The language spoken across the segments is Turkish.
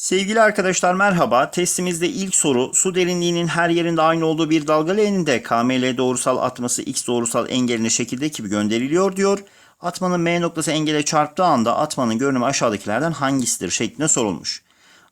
Sevgili arkadaşlar merhaba. Testimizde ilk soru su derinliğinin her yerinde aynı olduğu bir dalga leğeninde KML doğrusal atması X doğrusal engeline şekildeki gibi gönderiliyor diyor. Atmanın M noktası engele çarptığı anda atmanın görünümü aşağıdakilerden hangisidir şeklinde sorulmuş.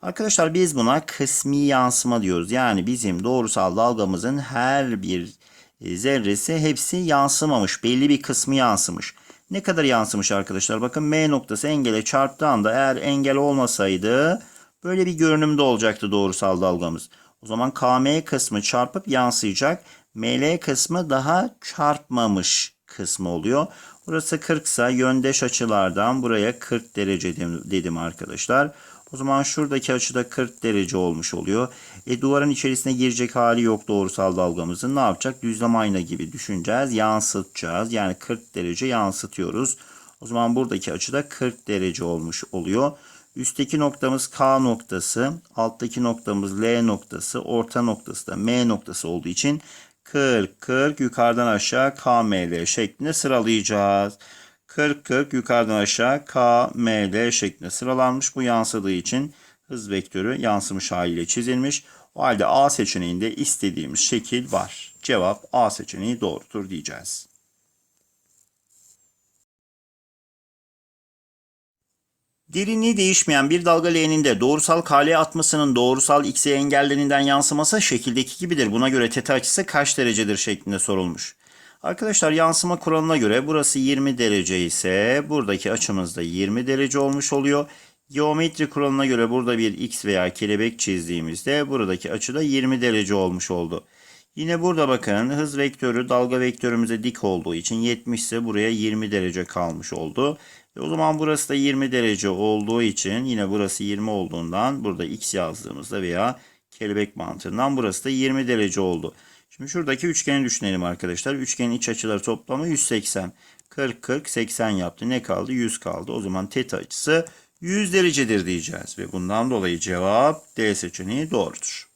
Arkadaşlar biz buna kısmi yansıma diyoruz. Yani bizim doğrusal dalgamızın her bir e, zerresi hepsi yansımamış. Belli bir kısmı yansımış. Ne kadar yansımış arkadaşlar? Bakın M noktası engele çarptığı anda eğer engel olmasaydı böyle bir görünümde olacaktı doğrusal dalgamız. O zaman KM kısmı çarpıp yansıyacak. ML kısmı daha çarpmamış kısmı oluyor. Burası 40 ise yöndeş açılardan buraya 40 derece dedim, arkadaşlar. O zaman şuradaki açıda 40 derece olmuş oluyor. E duvarın içerisine girecek hali yok doğrusal dalgamızın. Ne yapacak? Düzlem ayna gibi düşüneceğiz. Yansıtacağız. Yani 40 derece yansıtıyoruz. O zaman buradaki açıda 40 derece olmuş oluyor. Üstteki noktamız K noktası, alttaki noktamız L noktası, orta noktası da M noktası olduğu için 40 40 yukarıdan aşağı KML şeklinde sıralayacağız. 40 40 yukarıdan aşağı KML şeklinde sıralanmış. Bu yansıdığı için hız vektörü yansımış haliyle çizilmiş. O halde A seçeneğinde istediğimiz şekil var. Cevap A seçeneği doğrudur diyeceğiz. Derinliği değişmeyen bir dalga leğeninde doğrusal KL atmasının doğrusal X'e engellerinden yansıması şekildeki gibidir. Buna göre teta açısı kaç derecedir şeklinde sorulmuş. Arkadaşlar yansıma kuralına göre burası 20 derece ise buradaki açımız da 20 derece olmuş oluyor. Geometri kuralına göre burada bir X veya kelebek çizdiğimizde buradaki açı da 20 derece olmuş oldu. Yine burada bakın hız vektörü dalga vektörümüze dik olduğu için 70 ise buraya 20 derece kalmış oldu. E o zaman burası da 20 derece olduğu için yine burası 20 olduğundan burada x yazdığımızda veya kelebek mantığından burası da 20 derece oldu. Şimdi şuradaki üçgeni düşünelim arkadaşlar. Üçgenin iç açıları toplamı 180. 40 40 80 yaptı. Ne kaldı? 100 kaldı. O zaman teta açısı 100 derecedir diyeceğiz ve bundan dolayı cevap D seçeneği doğrudur.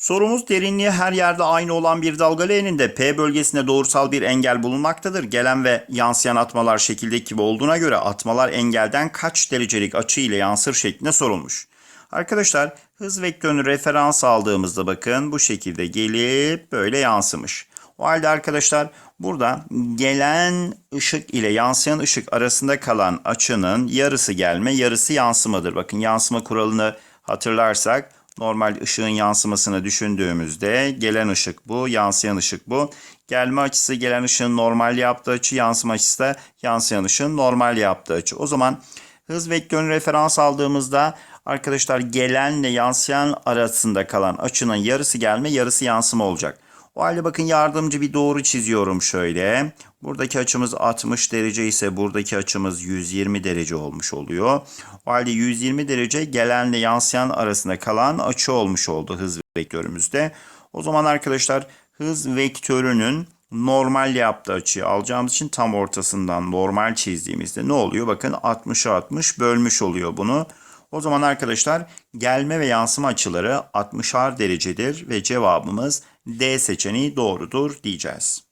Sorumuz derinliği her yerde aynı olan bir dalga leğeninde P bölgesinde doğrusal bir engel bulunmaktadır. Gelen ve yansıyan atmalar şekildeki gibi olduğuna göre atmalar engelden kaç derecelik açı ile yansır şeklinde sorulmuş. Arkadaşlar hız vektörünü referans aldığımızda bakın bu şekilde gelip böyle yansımış. O halde arkadaşlar burada gelen ışık ile yansıyan ışık arasında kalan açının yarısı gelme yarısı yansımadır. Bakın yansıma kuralını hatırlarsak normal ışığın yansımasını düşündüğümüzde gelen ışık bu, yansıyan ışık bu. Gelme açısı gelen ışığın normal yaptığı açı, yansıma açısı da yansıyan ışığın normal yaptığı açı. O zaman hız vektörünü referans aldığımızda arkadaşlar gelenle yansıyan arasında kalan açının yarısı gelme, yarısı yansıma olacak. O halde bakın yardımcı bir doğru çiziyorum şöyle. Buradaki açımız 60 derece ise buradaki açımız 120 derece olmuş oluyor. O halde 120 derece gelenle yansıyan arasında kalan açı olmuş oldu hız vektörümüzde. O zaman arkadaşlar hız vektörünün normal yaptığı açıyı alacağımız için tam ortasından normal çizdiğimizde ne oluyor? Bakın 60'a 60 bölmüş oluyor bunu. O zaman arkadaşlar gelme ve yansıma açıları 60'ar derecedir ve cevabımız D seçeneği doğrudur diyeceğiz.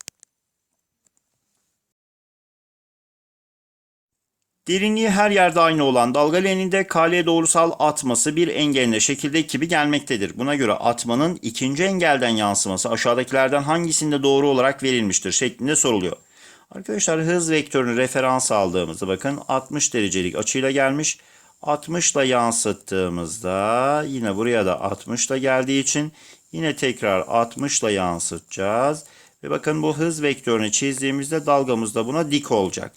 Derinliği her yerde aynı olan dalga leğeninde KL doğrusal atması bir engeline şekildeki gibi gelmektedir. Buna göre atmanın ikinci engelden yansıması aşağıdakilerden hangisinde doğru olarak verilmiştir şeklinde soruluyor. Arkadaşlar hız vektörünü referans aldığımızda bakın 60 derecelik açıyla gelmiş. 60 ile yansıttığımızda yine buraya da 60 ile geldiği için yine tekrar 60 ile yansıtacağız. Ve bakın bu hız vektörünü çizdiğimizde dalgamız da buna dik olacak.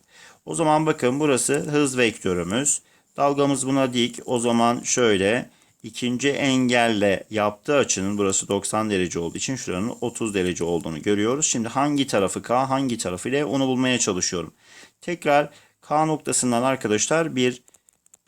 O zaman bakın burası hız vektörümüz. Dalgamız buna dik. O zaman şöyle ikinci engelle yaptığı açının burası 90 derece olduğu için şuranın 30 derece olduğunu görüyoruz. Şimdi hangi tarafı K hangi tarafı ile onu bulmaya çalışıyorum. Tekrar K noktasından arkadaşlar bir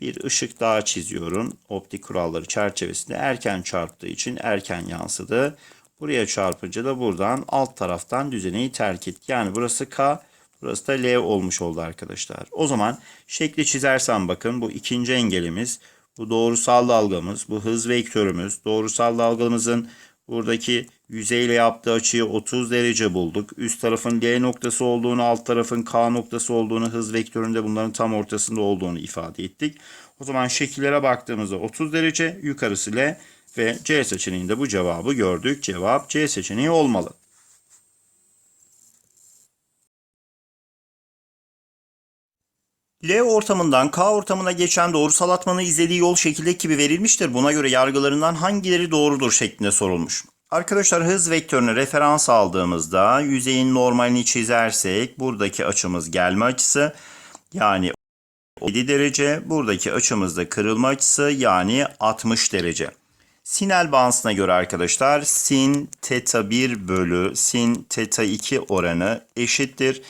bir ışık daha çiziyorum. Optik kuralları çerçevesinde erken çarptığı için erken yansıdı. Buraya çarpınca da buradan alt taraftan düzeneyi terk et. Yani burası K, burası da L olmuş oldu arkadaşlar. O zaman şekli çizersem bakın bu ikinci engelimiz, bu doğrusal dalgamız, bu hız vektörümüz, doğrusal dalgamızın buradaki Yüzeyle yaptığı açıyı 30 derece bulduk. Üst tarafın L noktası olduğunu, alt tarafın K noktası olduğunu, hız vektöründe bunların tam ortasında olduğunu ifade ettik. O zaman şekillere baktığımızda 30 derece, yukarısı L ve C seçeneğinde bu cevabı gördük. Cevap C seçeneği olmalı. L ortamından K ortamına geçen doğrusal atmanın izlediği yol şekildeki gibi verilmiştir. Buna göre yargılarından hangileri doğrudur şeklinde sorulmuş. Arkadaşlar hız vektörünü referans aldığımızda yüzeyin normalini çizersek buradaki açımız gelme açısı yani 7 derece. Buradaki açımız da kırılma açısı yani 60 derece. Sinel bağıntısına göre arkadaşlar sin teta 1 bölü sin teta 2 oranı eşittir.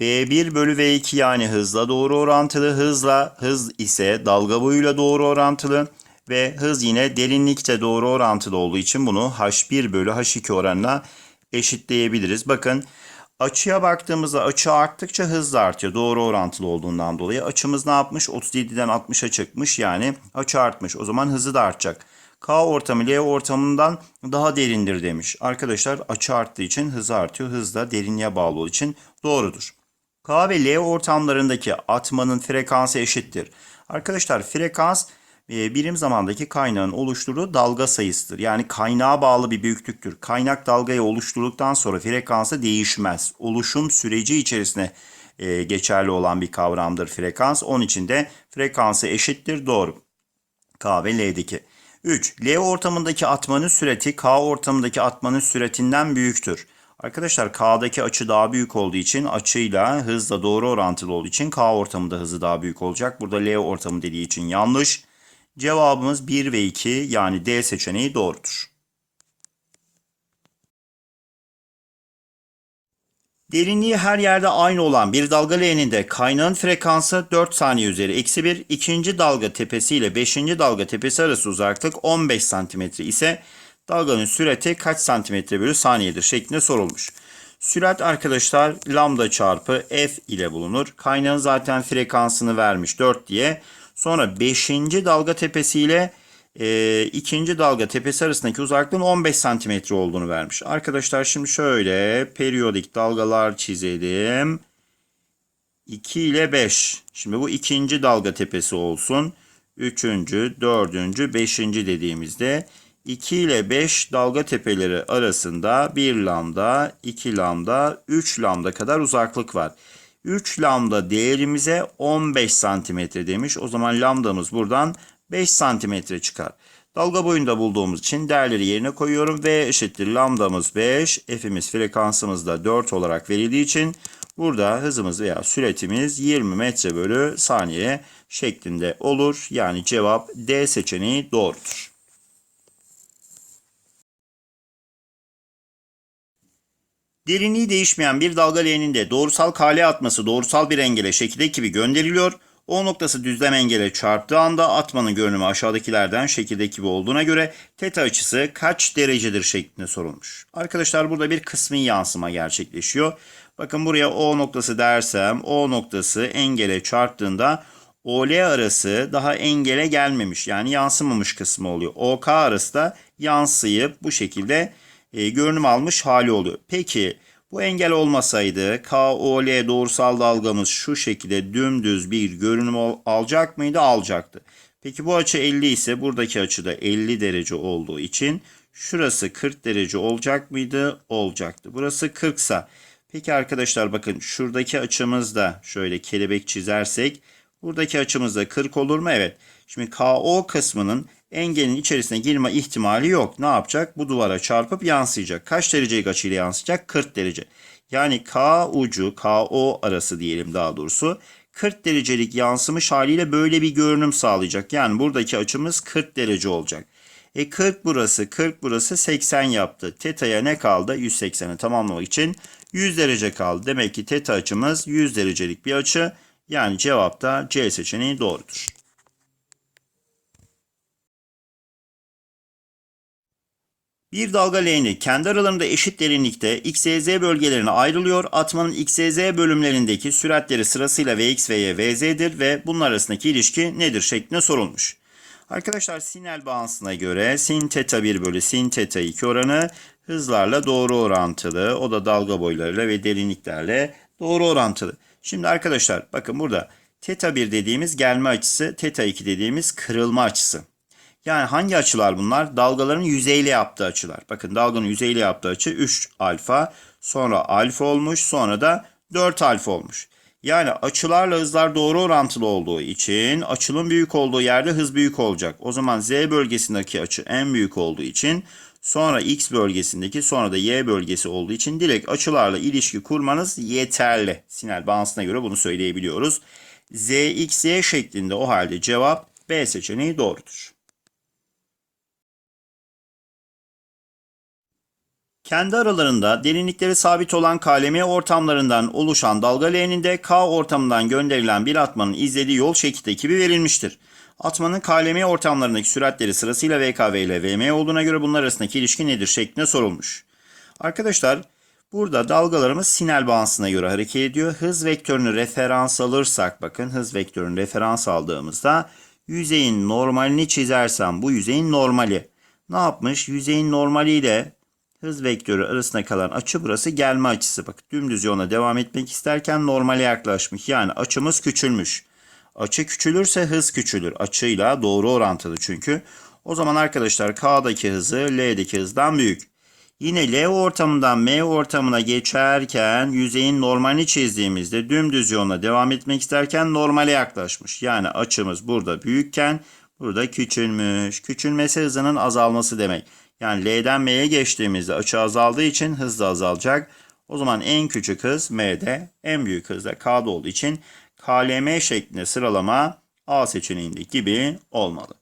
V1 bölü V2 yani hızla doğru orantılı. Hızla hız ise dalga boyuyla doğru orantılı. Ve hız yine derinlikte doğru orantılı olduğu için bunu H1 bölü H2 oranına eşitleyebiliriz. Bakın açıya baktığımızda açı arttıkça hız da artıyor. Doğru orantılı olduğundan dolayı. Açımız ne yapmış? 37'den 60'a çıkmış. Yani açı artmış. O zaman hızı da artacak. K ortamı L ortamından daha derindir demiş. Arkadaşlar açı arttığı için hızı artıyor. Hız da derinliğe bağlı olduğu için doğrudur. K ve L ortamlarındaki atmanın frekansı eşittir. Arkadaşlar frekans birim zamandaki kaynağın oluşturduğu dalga sayısıdır. Yani kaynağa bağlı bir büyüklüktür. Kaynak dalgayı oluşturduktan sonra frekansı değişmez. Oluşum süreci içerisinde e, geçerli olan bir kavramdır frekans. Onun için de frekansı eşittir doğru. K ve L'deki. 3. L ortamındaki atmanın süreti K ortamındaki atmanın süretinden büyüktür. Arkadaşlar K'daki açı daha büyük olduğu için açıyla hızla doğru orantılı olduğu için K ortamında hızı daha büyük olacak. Burada L ortamı dediği için yanlış. Cevabımız 1 ve 2 yani D seçeneği doğrudur. Derinliği her yerde aynı olan bir dalga leğeninde kaynağın frekansı 4 saniye üzeri eksi 1, ikinci dalga tepesi ile 5. dalga tepesi arası uzaklık 15 santimetre ise dalganın süreti kaç santimetre bölü saniyedir şeklinde sorulmuş. Sürat arkadaşlar lambda çarpı f ile bulunur. Kaynağın zaten frekansını vermiş 4 diye. Sonra 5. dalga tepesi ile e, ikinci dalga tepesi arasındaki uzaklığın 15 santimetre olduğunu vermiş. Arkadaşlar şimdi şöyle periyodik dalgalar çizelim. 2 ile 5. Şimdi bu ikinci dalga tepesi olsun. Üçüncü, dördüncü, beşinci dediğimizde 2 ile 5 dalga tepeleri arasında 1 lambda, 2 lambda, 3 lambda kadar uzaklık var. 3 lambda değerimize 15 santimetre demiş. O zaman lambdamız buradan 5 santimetre çıkar. Dalga boyunda bulduğumuz için değerleri yerine koyuyorum. V eşittir lambdamız 5, f'imiz frekansımız da 4 olarak verildiği için burada hızımız veya süretimiz 20 metre bölü saniye şeklinde olur. Yani cevap D seçeneği doğrudur. Derinliği değişmeyen bir dalga leğeninde doğrusal kale atması doğrusal bir engele şekildeki gibi gönderiliyor. O noktası düzlem engele çarptığı anda atmanın görünümü aşağıdakilerden şekildeki gibi olduğuna göre teta açısı kaç derecedir şeklinde sorulmuş. Arkadaşlar burada bir kısmi yansıma gerçekleşiyor. Bakın buraya O noktası dersem O noktası engele çarptığında OL arası daha engele gelmemiş yani yansımamış kısmı oluyor. OK arası da yansıyıp bu şekilde e, görünüm almış hali oluyor. Peki bu engel olmasaydı KOL doğrusal dalgamız şu şekilde dümdüz bir görünüm alacak mıydı? Alacaktı. Peki bu açı 50 ise buradaki açı da 50 derece olduğu için şurası 40 derece olacak mıydı? Olacaktı. Burası 40 ise peki arkadaşlar bakın şuradaki açımız da şöyle kelebek çizersek buradaki açımız da 40 olur mu? Evet. Şimdi KO kısmının engelin içerisine girme ihtimali yok. Ne yapacak? Bu duvara çarpıp yansıyacak. Kaç derecelik açıyla yansıyacak? 40 derece. Yani K ucu, KO arası diyelim daha doğrusu. 40 derecelik yansımış haliyle böyle bir görünüm sağlayacak. Yani buradaki açımız 40 derece olacak. E 40 burası, 40 burası 80 yaptı. Teta'ya ne kaldı? 180'i tamamlamak için 100 derece kaldı. Demek ki teta açımız 100 derecelik bir açı. Yani cevap da C seçeneği doğrudur. Bir dalga leğeni kendi aralarında eşit derinlikte x, y, z bölgelerine ayrılıyor. Atmanın x, y, z bölümlerindeki süratleri sırasıyla vx ve y, vz'dir ve bunlar arasındaki ilişki nedir şeklinde sorulmuş. Arkadaşlar sinel bağıntısına göre sin teta 1 bölü sin teta 2 oranı hızlarla doğru orantılı. O da dalga boylarıyla ve derinliklerle doğru orantılı. Şimdi arkadaşlar bakın burada teta 1 dediğimiz gelme açısı, teta 2 dediğimiz kırılma açısı. Yani hangi açılar bunlar? Dalgaların yüzeyle yaptığı açılar. Bakın dalganın yüzeyle yaptığı açı 3 alfa, sonra alfa olmuş, sonra da 4 alfa olmuş. Yani açılarla hızlar doğru orantılı olduğu için açının büyük olduğu yerde hız büyük olacak. O zaman Z bölgesindeki açı en büyük olduğu için sonra X bölgesindeki sonra da Y bölgesi olduğu için direkt açılarla ilişki kurmanız yeterli. Sinel bağıntısına göre bunu söyleyebiliyoruz. Z, X, Y şeklinde o halde cevap B seçeneği doğrudur. Kendi aralarında derinlikleri sabit olan KLM ortamlarından oluşan dalga leğeninde K ortamından gönderilen bir atmanın izlediği yol şekil ekibi verilmiştir. Atmanın KLM ortamlarındaki süratleri sırasıyla VKV ile VM olduğuna göre bunlar arasındaki ilişki nedir şeklinde sorulmuş. Arkadaşlar burada dalgalarımız sinel bağıntısına göre hareket ediyor. Hız vektörünü referans alırsak bakın hız vektörünü referans aldığımızda yüzeyin normalini çizersem bu yüzeyin normali. Ne yapmış? Yüzeyin normaliyle hız vektörü arasında kalan açı burası gelme açısı. Bak dümdüz yola devam etmek isterken normale yaklaşmış. Yani açımız küçülmüş. Açı küçülürse hız küçülür. Açıyla doğru orantılı çünkü. O zaman arkadaşlar K'daki hızı L'deki hızdan büyük. Yine L ortamından M ortamına geçerken yüzeyin normalini çizdiğimizde dümdüz yoluna devam etmek isterken normale yaklaşmış. Yani açımız burada büyükken burada küçülmüş. Küçülmesi hızının azalması demek. Yani L'den M'ye geçtiğimizde açı azaldığı için hız da azalacak. O zaman en küçük hız M'de, en büyük hız da K'da olduğu için KLM şeklinde sıralama A seçeneğindeki gibi olmalı.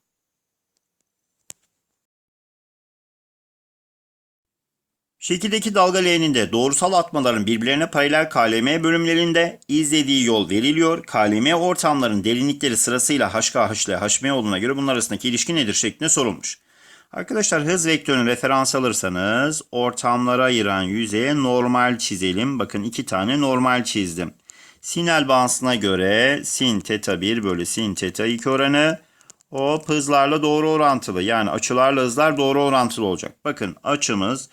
Şekildeki dalga leğeninde doğrusal atmaların birbirlerine paralel KLM bölümlerinde izlediği yol veriliyor. KLM ortamların derinlikleri sırasıyla HK, HL, HM olduğuna göre bunlar arasındaki ilişki nedir şeklinde sorulmuş. Arkadaşlar hız vektörünü referans alırsanız ortamlara ayıran yüzeye normal çizelim. Bakın iki tane normal çizdim. Sinel bağıntısına göre sin teta 1 bölü sin teta 2 oranı o hızlarla doğru orantılı. Yani açılarla hızlar doğru orantılı olacak. Bakın açımız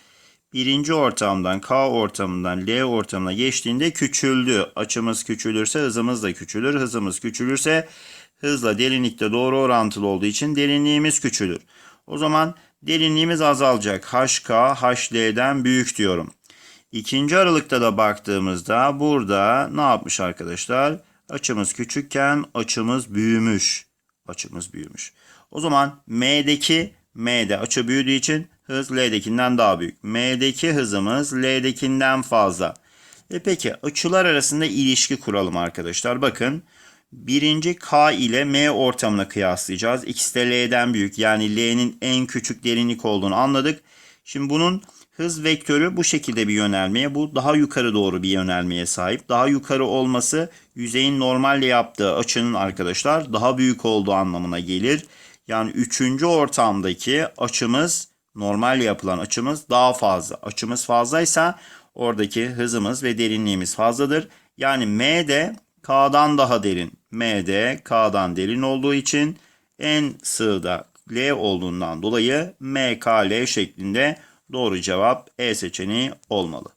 birinci ortamdan K ortamından L ortamına geçtiğinde küçüldü. Açımız küçülürse hızımız da küçülür. Hızımız küçülürse hızla derinlikte doğru orantılı olduğu için derinliğimiz küçülür. O zaman derinliğimiz azalacak. HK HL'den büyük diyorum. İkinci aralıkta da baktığımızda burada ne yapmış arkadaşlar? Açımız küçükken açımız büyümüş. Açımız büyümüş. O zaman M'deki M'de açı büyüdüğü için hız L'dekinden daha büyük. M'deki hızımız L'dekinden fazla. E peki açılar arasında ilişki kuralım arkadaşlar. Bakın birinci K ile M ortamına kıyaslayacağız. İkisi de L'den büyük. Yani L'nin en küçük derinlik olduğunu anladık. Şimdi bunun hız vektörü bu şekilde bir yönelmeye, bu daha yukarı doğru bir yönelmeye sahip. Daha yukarı olması yüzeyin normalle yaptığı açının arkadaşlar daha büyük olduğu anlamına gelir. Yani üçüncü ortamdaki açımız normal yapılan açımız daha fazla. Açımız fazlaysa oradaki hızımız ve derinliğimiz fazladır. Yani M'de K'dan daha derin. M'de K'dan derin olduğu için en sığda L olduğundan dolayı MKL şeklinde doğru cevap E seçeneği olmalı.